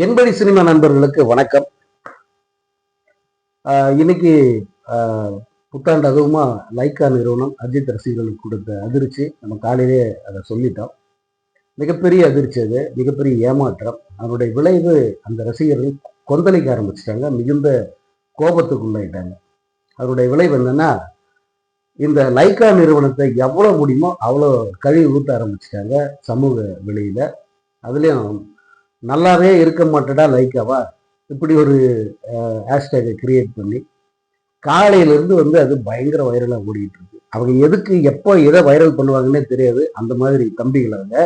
என்படி cinema நண்பர்களுக்கு வணக்கம். ஆஹ் இன்னைக்கு ஆஹ் புத்தாண்டு அதுவுமா லைக்கா நிறுவனம் அஜித் ரசிகர்களுக்கு கொடுத்த அதிர்ச்சி. நம்ம காலையிலே அதை சொல்லிட்டோம். மிகப்பெரிய அதிர்ச்சி அது மிகப்பெரிய ஏமாற்றம். அதனுடைய விளைவு அந்த ரசிகர்கள் கொந்தளிக்க ஆரம்பிச்சிட்டாங்க. மிகுந்த கோபத்துக்குள்ளாயிட்டாங்க. அதனுடைய விளைவு என்னன்னா இந்த லைக்கா நிறுவனத்தை எவ்வளோ முடியுமோ அவ்வளோ கழுவி ஊற்ற ஆரம்பிச்சிட்டாங்க சமூக வெளியில. அதுலேயும் நல்லாவே இருக்க மாட்டேடா லைக்காவா இப்படி ஒரு ஹேஷ்டேகை கிரியேட் பண்ணி காலையிலேருந்து வந்து அது பயங்கர வைரலாக ஓடிக்கிட்டு இருக்கு அவங்க எதுக்கு எப்போ எதை வைரல் பண்ணுவாங்கன்னே தெரியாது. அந்த மாதிரி தம்பிகளை அவங்க.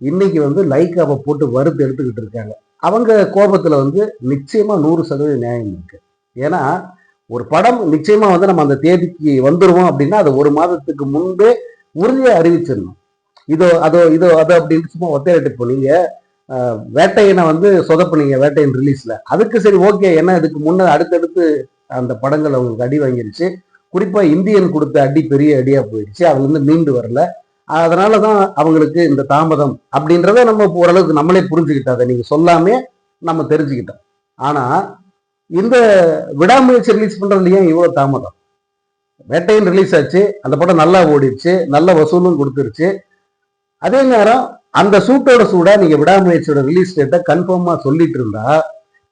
இன்னைக்கு வந்து லைக்காவை போட்டு வறுத்து எடுத்துக்கிட்டு இருக்காங்க. அவங்க கோபத்தில் வந்து நிச்சயமாக நூறு சதவீதம் நியாயம் இருக்கு. ஏன்னா ஒரு படம் நிச்சயமாக வந்து நம்ம அந்த தேதிக்கு வந்துடுவோம் அப்படின்னா அதை ஒரு மாதத்துக்கு முன்பே உறுதியாக அறிவிச்சிடணும். இதோ அதோ இதோ அதோ அப்படின்னு சும்மா ஒத்தையிட்டு போனீங்க வேட்டையனை வந்து சொதப்புனீங்க வேட்டையன் ரிலீஸில் அதுக்கு சரி ஓகே ஏன்னா இதுக்கு முன்னே அடுத்தடுத்து அந்த படங்கள் அவங்களுக்கு அடி வாங்கிருச்சு. குறிப்பாக இந்தியன் கொடுத்த அடி பெரிய அடியாக போயிடுச்சு அதுலேருந்து மீண்டு வரல. அதனாலதான் அவங்களுக்கு இந்த தாமதம் அப்படின்றத நம்ம ஓரளவுக்கு நம்மளே புரிஞ்சுக்கிட்டோம் அதை நீங்கள் சொல்லாமே நம்ம தெரிஞ்சுக்கிட்டோம். ஆனால் இந்த விடாமுயற்சி ரிலீஸ் பண்றதுல ஏன் தாமதம்? வேட்டையன் ரிலீஸ் ஆச்சு அந்த படம் நல்லா ஓடிடுச்சு நல்ல வசூலும் கொடுத்துருச்சு. அதே நேரம் அந்த சூட்டோட சூடா நீங்க விடாமுயற்சியோட ரிலீஸ் டேட்டை கன்ஃபார்மா சொல்லிட்டு இருந்தா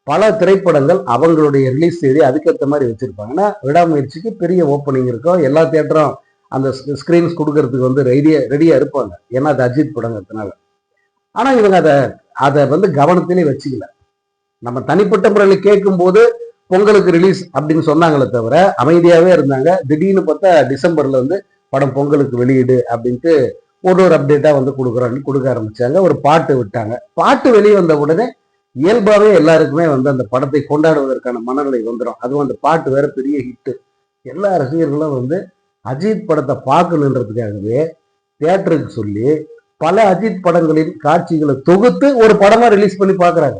பல திரைப்படங்கள் அவங்களுடைய ரிலீஸ் தேதி அதுக்கேற்ற மாதிரி வச்சிருப்பாங்கன்னா விடாமுயற்சிக்கு பெரிய ஓப்பனிங் இருக்கும் எல்லா தேட்டரும் அந்த ஸ்கிரீன்ஸ் கொடுக்கறதுக்கு வந்து ரெடியா ரெடியா இருப்பாங்க. ஏன்னா அது அஜித் படங்கிறதுனால. ஆனா இவங்க அதை அதை வந்து கவனத்திலே வச்சுக்கல. நம்ம தனிப்பட்ட முறையில் கேட்கும்போது பொங்கலுக்கு ரிலீஸ் அப்படின்னு சொன்னாங்களே தவிர அமைதியாவே இருந்தாங்க. திடீர்னு பார்த்தா டிசம்பர்ல வந்து படம் பொங்கலுக்கு வெளியீடு அப்படின்ட்டு ஒரு ஒரு அப்டேட்டா வந்து கொடுக்குறோன்னு கொடுக்க ஆரம்பிச்சாங்க. ஒரு பாட்டு விட்டாங்க. பாட்டு வெளியே வந்த உடனே இயல்பாவே எல்லாருக்குமே வந்து அந்த படத்தை கொண்டாடுவதற்கான மனநிலை வந்துடும் அதுவும் அந்த பாட்டு வேற பெரிய ஹிட்டு எல்லா ரசிகர்களும் வந்து அஜித் படத்தை பார்க்கணுன்றதுக்காகவே தியேட்டருக்கு சொல்லி பல அஜித் படங்களின் காட்சிகளை தொகுத்து ஒரு படமா ரிலீஸ் பண்ணி பார்க்குறாங்க.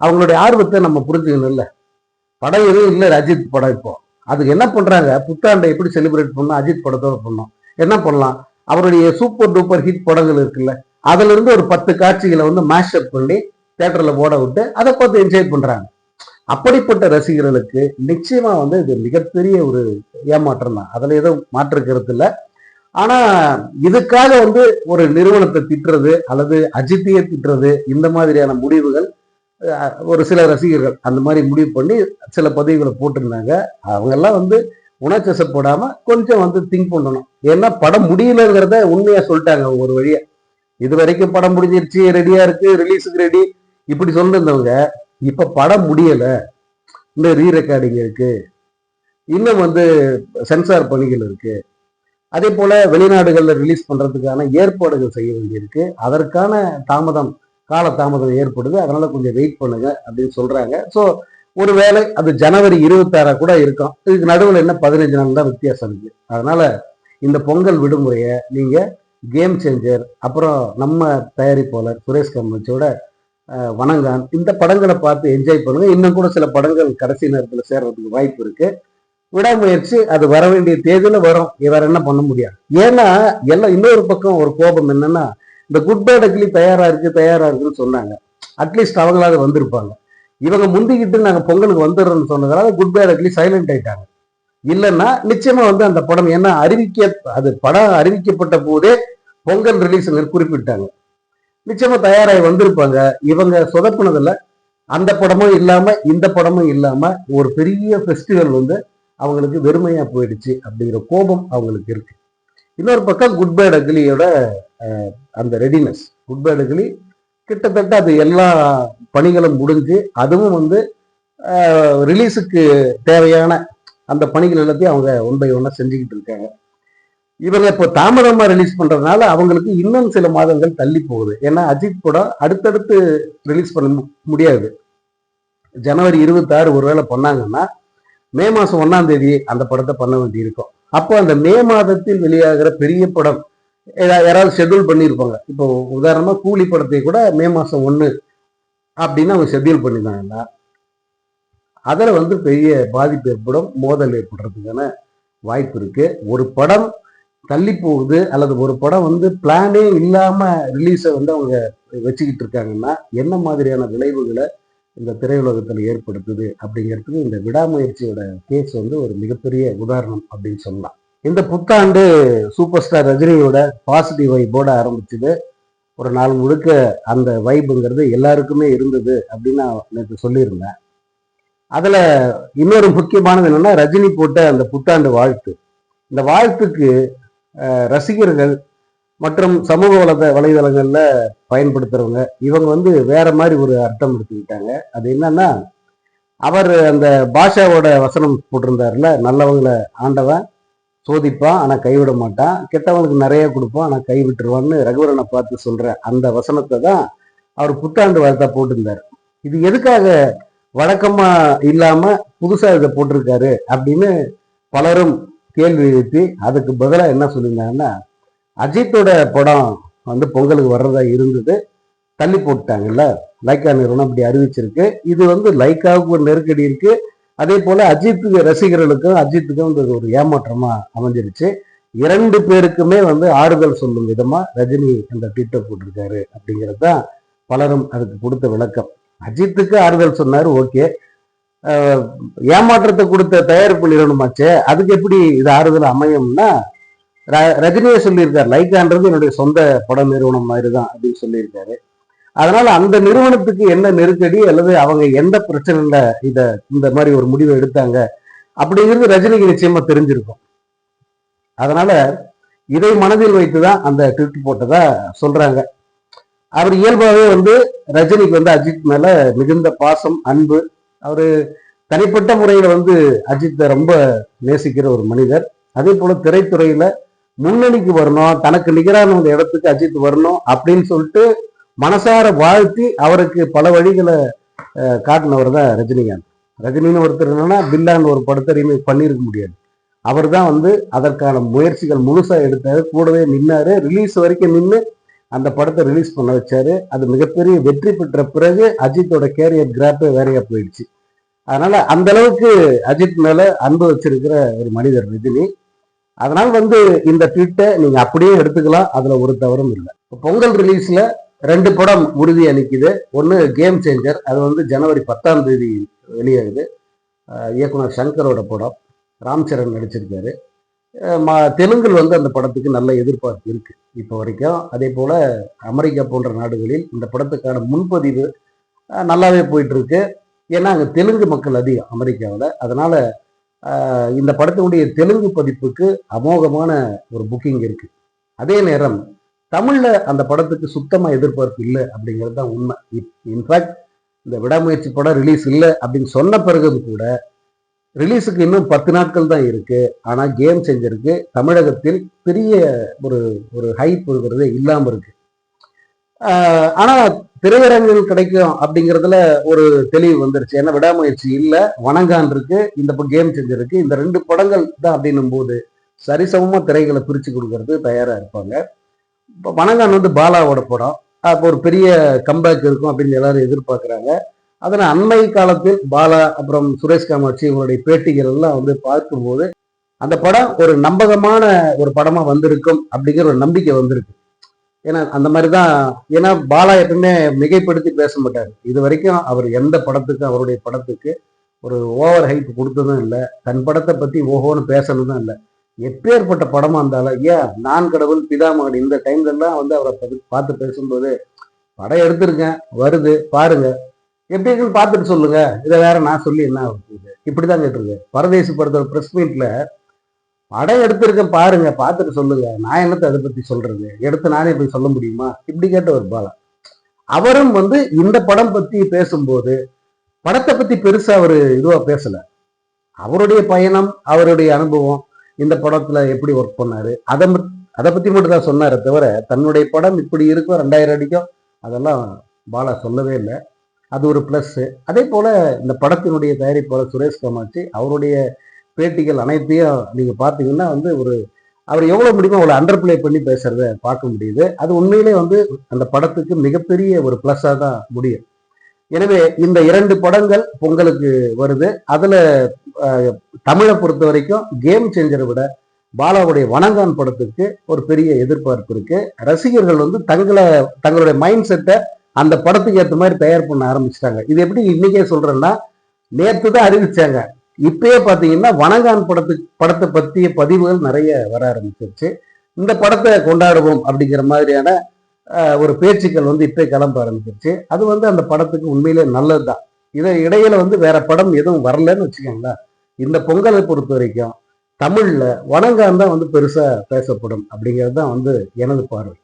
அவங்களுடைய ஆர்வத்தை நம்ம புரிஞ்சுக்கணும் இல்ல. படம் எதுவும் இல்லை அஜித் படம் இப்போ. அதுக்கு என்ன பண்றாங்க? புத்தாண்டை எப்படி செலிப்ரேட் பண்ணணும்? அஜித் படத்தோட பண்ணோம் என்ன பண்ணலாம்? அவருடைய சூப்பர் டூப்பர் ஹிட் படங்கள் இருக்குல்ல அதுல இருந்து ஒரு பத்து காட்சிகளை வந்து மேஷப் பண்ணி தேட்டர்ல போட விட்டு அதை பார்த்து என்ஜாய் பண்றாங்க. அப்படிப்பட்ட ரசிகர்களுக்கு நிச்சயமா வந்து இது மிகப்பெரிய ஒரு ஏமாற்றம் தான். அதுல எதுவும் மாற்று கருத்து இல்லை. ஆனா இதுக்காக வந்து ஒரு நிறுவனத்தை திட்டுறது அல்லது அஜித்தியை திட்டுறது இந்த மாதிரியான முடிவுகள் ஒரு சில ரசிகர்கள் அந்த மாதிரி முடிவு பண்ணி சில பதிவுகளை போட்டிருந்தாங்க. அவங்கெல்லாம் வந்து வந்து போடாம கொஞ்சம் வந்து திங்க் பண்ணணும். ஏன்னா படம் முடியலங்கிறத உண்மையா சொல்லிட்டாங்க அவங்க ஒரு வழியா. இது வரைக்கும் படம் முடிஞ்சிருச்சு ரெடியா இருக்கு ரிலீஸுக்கு ரெடி இப்படி சொல்லிருந்தவங்க இப்ப படம் முடியல. இந்த ரீ ரெக்கார்டிங் இருக்கு. இன்னும் வந்து சென்சார் பணிகள் இருக்கு. அதே போல வெளிநாடுகளில் ரிலீஸ் பண்றதுக்கான ஏற்பாடுகள் செய்ய வேண்டியிருக்கு. அதற்கான தாமதம் கால தாமதம் ஏற்படுது. அதனால கொஞ்சம் வெயிட் பண்ணுங்க அப்படின்னு சொல்றாங்க. ஸோ ஒருவேளை அது ஜனவரி இருபத்தாறா கூட இருக்கும். இதுக்கு நடுவில் என்ன பதினஞ்சு நாள் தான் வித்தியாசம் இருக்கு. அதனால இந்த பொங்கல் விடுமுறையை நீங்க கேம் சேஞ்சர் அப்புறம் நம்ம தயாரிப்பாளர் சுரேஷ் கம்மச்சோட வணங்கான். இந்த படங்களை பார்த்து என்ஜாய் பண்ணுங்க. இன்னும் கூட சில படங்கள் கடைசி நேரத்தில் சேர்றதுக்கு வாய்ப்பு இருக்கு. விடாமுயற்சி அது வர வேண்டிய தேதியில வரும். வேற என்ன பண்ண முடியாது ஏன்னா எல்லாம் இன்னொரு பக்கம் ஒரு கோபம் என்னன்னா இந்த குட் பேட் அக்லி தயாரா இருக்கு தயாரா இருக்குன்னு சொன்னாங்க. அட்லீஸ்ட் அவங்களாவது வந்திருப்பாங்க. இவங்க முந்திக்கிட்டு நாங்கள் பொங்கலுக்கு வந்துடுறோம்னு சொன்னதால குட் பை அக்லி சைலண்ட் ஆயிட்டாங்க. இல்லைன்னா நிச்சயமா வந்து அந்த படம் ஏன்னா அறிவிக்க அது படம் அறிவிக்கப்பட்ட போதே பொங்கல் ரிலீஸ் குறிப்பிட்டாங்க. நிச்சயமா தயாராகி வந்திருப்பாங்க. இவங்க சொதப்பினதில் அந்த படமும் இல்லாம இந்த படமும் இல்லாம ஒரு பெரிய ஃபெஸ்டிவல் வந்து அவங்களுக்கு வெறுமையா போயிடுச்சு அப்படிங்கிற கோபம் அவங்களுக்கு இருக்கு. இன்னொரு பக்கம் குட் பை அக்லியோட அந்த ரெடினஸ் குட் பை அக்லி கிட்டத்தட்ட அது எல்லா பணிகளும் முடிஞ்சு அதுவும் வந்து ரிலீஸுக்கு தேவையான அந்த பணிகள் எல்லாத்தையும் அவங்க ஒன் பை ஒன்னா செஞ்சுக்கிட்டு இருக்காங்க. இவங்க இப்போ தாமதமாக ரிலீஸ் பண்ணுறதுனால அவங்களுக்கு இன்னும் சில மாதங்கள் தள்ளி போகுது. ஏன்னா அஜித் படம் அடுத்தடுத்து ரிலீஸ் பண்ண முடியாது. ஜனவரி இருபத்தாறு ஒருவேளை பண்ணாங்கன்னா மே மாதம் ஒன்றாம் தேதி அந்த படத்தை பண்ண வேண்டி இருக்கும் அப்போ அந்த மே மாதத்தில் வெளியாகிற பெரிய படம் ஏதா- யாராவது ஷெட்யூல் பண்ணியிருப்பாங்க. இப்போ உதாரணமாக கூலி படத்தை கூட மே மாதம் ஒன்று அப்படின்னு அவங்க ஷெட்யூல் பண்ணியிருந்தாங்கன்னா அதில் வந்து பெரிய பாதிப்பு ஏற்படும் மோதல் ஏற்படுறதுக்கான வாய்ப்பு இருக்குது ஒரு படம் தள்ளி போகுது அல்லது ஒரு படம் வந்து பிளானே இல்லாமல் ரிலீஸை வந்து அவங்க வச்சுக்கிட்டு இருக்காங்கன்னா என்ன மாதிரியான விளைவுகளை இந்த திரையுலகத்தில் ஏற்படுத்துது அப்படிங்கிறதுக்கு இந்த விடாமுயற்சியோட கேஸ் வந்து ஒரு மிகப்பெரிய உதாரணம் அப்படின்னு சொல்லலாம். இந்த புத்தாண்டு சூப்பர் ஸ்டார் ரஜினியோட பாசிட்டிவ் வைப்போட ஆரம்பிச்சது. ஒரு நாள் முழுக்க அந்த வைப்புங்கிறது எல்லாருக்குமே இருந்தது அப்படின்னு நான் நேற்று சொல்லியிருந்தேன். அதில் இன்னொரு முக்கியமானது என்னென்னா ரஜினி போட்ட அந்த புத்தாண்டு வாழ்த்து. இந்த வாழ்த்துக்கு ரசிகர்கள் மற்றும் சமூக வலத வலைதளங்களில் பயன்படுத்துகிறவங்க இவங்க வந்து வேற மாதிரி ஒரு அர்த்தம் எடுத்துக்கிட்டாங்க. அது என்னன்னா அவர் அந்த பாஷாவோட வசனம் போட்டிருந்தாருல நல்லவங்களை ஆண்டவன் சோதிப்பான் ஆனால் கைவிட மாட்டான் கெட்டவனுக்கு நிறைய கொடுப்பான் ஆனால் கை விட்டுருவான்னு ரகுவரனை பார்த்து சொல்கிற அந்த வசனத்தை தான் அவர் புத்தாண்டு வார்த்தை போட்டிருந்தார். இது எதுக்காக வழக்கமாக இல்லாமல் புதுசாக இதை போட்டிருக்காரு அப்படின்னு பலரும் கேள்வி எழுப்பி அதுக்கு பதிலாக என்ன சொல்லியிருந்தாங்கன்னா அஜித்தோட படம் வந்து பொங்கலுக்கு வர்றதா இருந்தது. தள்ளி போட்டாங்கல்ல லைக்கா நிறுவனம் அப்படி அறிவிச்சிருக்கு. இது வந்து லைக்காவுக்கு ஒரு நெருக்கடி இருக்குது அதே போல அஜித்துக்கு ரசிகர்களுக்கும் அஜித்துக்கும் இது ஒரு ஏமாற்றமா அமைஞ்சிருச்சு. இரண்டு பேருக்குமே வந்து ஆறுதல் சொல்லும் விதமா ரஜினி அந்த ட்விட்டர் போட்டிருக்காரு அப்படிங்கிறது தான் பலரும் அதுக்கு கொடுத்த விளக்கம். அஜித்துக்கு ஆறுதல் சொன்னாரு ஓகே. ஏமாற்றத்தை கொடுத்த தயாரிப்பு நிறுவனமாச்சே அதுக்கு எப்படி இது ஆறுதல் அமையும்னா ர- ரஜினியே சொல்லியிருக்காரு லைக்கான்றது என்னுடைய சொந்த பட நிறுவனம் மாதிரி தான் அப்படின்னு சொல்லியிருக்காரு. அதனால அந்த நிறுவனத்துக்கு என்ன நெருக்கடி அல்லது அவங்க எந்த பிரச்சனையில இத இந்த மாதிரி ஒரு முடிவை எடுத்தாங்க அப்படிங்கிறது ரஜினிக்கு நிச்சயமா தெரிஞ்சிருக்கும். அதனால இதை மனதில் வைத்துதான் அந்த ட்விட் போட்டதா சொல்றாங்க. அவர் இயல்பாகவே வந்து ரஜினிக்கு வந்து அஜித் மேல மிகுந்த பாசம் அன்பு. அவரு தனிப்பட்ட முறையில வந்து அஜித்தை ரொம்ப நேசிக்கிற ஒரு மனிதர். அதே போல திரைத்துறையில முன்னணிக்கு வரணும் தனக்கு நிகரான ஒரு இடத்துக்கு அஜித் வரணும் அப்படின்னு சொல்லிட்டு மனசார வாழ்த்தி அவருக்கு பல வழிகளை காட்டினவர் தான் ரஜினிகாந்த். ரஜினின்னு ஒருத்தர் என்னன்னா பில்லான்னு ஒரு படத்தை ரீமேக் பண்ணியிருக்க முடியாது. அவர் தான் வந்து அதற்கான முயற்சிகள் முழுசாக எடுத்தார். கூடவே நின்னாரு. ரிலீஸ் வரைக்கும் நின்று அந்த படத்தை ரிலீஸ் பண்ண வச்சாரு. அது மிகப்பெரிய வெற்றி பெற்ற பிறகு அஜித்தோட கேரியர் கிராப்பே வேறையா போயிடுச்சு. அதனால அந்த அளவுக்கு அஜித் மேல அன்பு வச்சிருக்கிற ஒரு மனிதர் ரஜினி. அதனால வந்து இந்த ட்வீட்டை நீங்க அப்படியே எடுத்துக்கலாம். அதுல ஒரு தவறும் இல்லை. பொங்கல் ரிலீஸ்ல ரெண்டு படம் உறுதி அளிக்குது. ஒன்று கேம் சேஞ்சர் அது வந்து ஜனவரி பத்தாம் தேதி வெளியாகுது. இயக்குனர் சங்கரோட படம். ராம் சரண் நடிச்சிருக்காரு. தெலுங்கில் வந்து அந்த படத்துக்கு நல்ல எதிர்பார்ப்பு இருக்கு இப்போ வரைக்கும். அதே போல் அமெரிக்கா போன்ற நாடுகளில் இந்த படத்துக்கான முன்பதிவு நல்லாவே போயிட்டு இருக்கு ஏன்னா அங்கே தெலுங்கு மக்கள் அதிகம் அமெரிக்காவில். அதனால இந்த படத்தினுடைய தெலுங்கு பதிப்புக்கு அமோகமான ஒரு புக்கிங் இருக்கு. அதே நேரம் தமிழ்ல அந்த படத்துக்கு சுத்தமா எதிர்பார்ப்பு இல்லை அப்படிங்கிறது தான் உண்மை. இன்ஃபேக்ட் இந்த விடாமுயற்சி படம் ரிலீஸ் இல்லை அப்படின்னு சொன்ன பிறகும் கூட ரிலீஸுக்கு இன்னும் பத்து நாட்கள் தான் இருக்கு. ஆனா கேம் செஞ்சிருக்கு தமிழகத்தில் பெரிய ஒரு ஒரு ஹைப் இல்லாம இருக்கு. இருக்குது ஆனா திரையரங்கில் கிடைக்கும் அப்படிங்கிறதுல ஒரு தெளிவு வந்துருச்சு. ஏன்னா விடாமுயற்சி இல்லை வணங்கான் இருக்கு இந்த கேம் செஞ்சிருக்கு இந்த ரெண்டு படங்கள் தான் அப்படின்னும் போது சரிசமமா திரைகளை பிரிச்சு கொடுக்கறது தயாரா இருப்பாங்க. இப்போ வணங்கான் வந்து பாலாவோட படம் அப்போ ஒரு பெரிய கம்பேக் இருக்கும் அப்படின்னு எல்லாரும் எதிர்பார்க்குறாங்க. அதில் அண்மை காலத்தில் பாலா அப்புறம் சுரேஷ் காமாட்சி இவருடைய பேட்டிகள் எல்லாம் வந்து பார்க்கும்போது அந்த படம் ஒரு நம்பகமான ஒரு படமாக வந்திருக்கும் அப்படிங்கிற ஒரு நம்பிக்கை வந்திருக்கு. ஏன்னா அந்த மாதிரி தான் ஏன்னா பாலா எப்பவுமே மிகைப்படுத்தி பேச மாட்டார். இது வரைக்கும் அவர் எந்த படத்துக்கு அவருடைய படத்துக்கு ஒரு ஓவர் ஹைப் கொடுத்ததும் இல்லை. தன் படத்தை பற்றி ஓஹோன்னு பேசணும்தான் இல்லை. எப்பேற்பட்ட படமா இருந்தாலும் ஏன் நான் கடவுள் பிதாமகன் இந்த டைம்லலாம் வந்து அவரை பார்த்து பேசும்போது படம் எடுத்திருக்கேன் வருது பாருங்க. எப்படி இருக்குன்னு பார்த்துட்டு சொல்லுங்க. இதை வேற நான் சொல்லி என்ன இப்படி தான் இப்படிதான் கேட்டிருக்கு பரதேசி படத்தோட ப்ரெஸ் மீட்ல படம் எடுத்திருக்கேன் பாருங்க பார்த்துட்டு சொல்லுங்க. நான் என்னத்தை அதை பத்தி சொல்றது? எடுத்து நானே போய் சொல்ல முடியுமா? இப்படி கேட்ட ஒரு பாலா. அவரும் வந்து இந்த படம் பத்தி பேசும்போது படத்தை பத்தி பெருசா அவர் இதுவா பேசல. அவருடைய பயணம் அவருடைய அனுபவம் இந்த படத்துல எப்படி ஒர்க் பண்ணாரு? அதை அதை பத்தி மட்டும் தான் சொன்னாரே தவிர தன்னுடைய படம் இப்படி இருக்கும் ரெண்டாயிரம் அடிக்கும் அதெல்லாம் பாலா சொல்லவே இல்லை. அது ஒரு ப்ளஸ்ஸு அதே போல் இந்த படத்தினுடைய தயாரிப்பாளர் சுரேஷ் காமாட்சி அவருடைய பேட்டிகள் அனைத்தையும் நீங்கள் பார்த்தீங்கன்னா வந்து ஒரு அவர் எவ்வளோ முடியுமோ அவ்வளோ அண்டர் பிளே பண்ணி பேசுகிறத பார்க்க முடியுது. அது உண்மையிலே வந்து அந்த படத்துக்கு மிகப்பெரிய ஒரு ப்ளஸ்ஸாக தான் முடியும். எனவே இந்த இரண்டு படங்கள் பொங்கலுக்கு வருது. அதில் தமிழை பொறுத்த வரைக்கும் கேம் சேஞ்சரை விட பாலாவுடைய வணங்கான் படத்துக்கு ஒரு பெரிய எதிர்பார்ப்பு இருக்கு. ரசிகர்கள் வந்து தங்களை தங்களுடைய மைண்ட் செட்டை அந்த படத்துக்கு ஏற்ற மாதிரி தயார் பண்ண ஆரம்பிச்சிட்டாங்க. இது எப்படி இன்னைக்கே சொல்றேன்னா நேற்று தான் அறிவிச்சாங்க. இப்பயே பார்த்தீங்கன்னா வணங்கான் படத்துக்கு படத்தை பற்றிய பதிவுகள் நிறைய வர ஆரம்பிச்சிருச்சு. இந்த படத்தை கொண்டாடுவோம் அப்படிங்கிற மாதிரியான ஒரு பேச்சுக்கள் வந்து இப்போ கிளம்ப ஆரம்பிச்சிருச்சு. அது வந்து அந்த படத்துக்கு உண்மையிலே நல்லதுதான். இதை இடையில வந்து வேற படம் எதுவும் வரலன்னு வச்சுக்கோங்களேன். இந்த பொங்கலை பொறுத்த வரைக்கும் தமிழில் வணங்கான் தான் வந்து பெருசாக பேசப்படும் அப்படிங்கிறது தான் வந்து எனது பார்வை.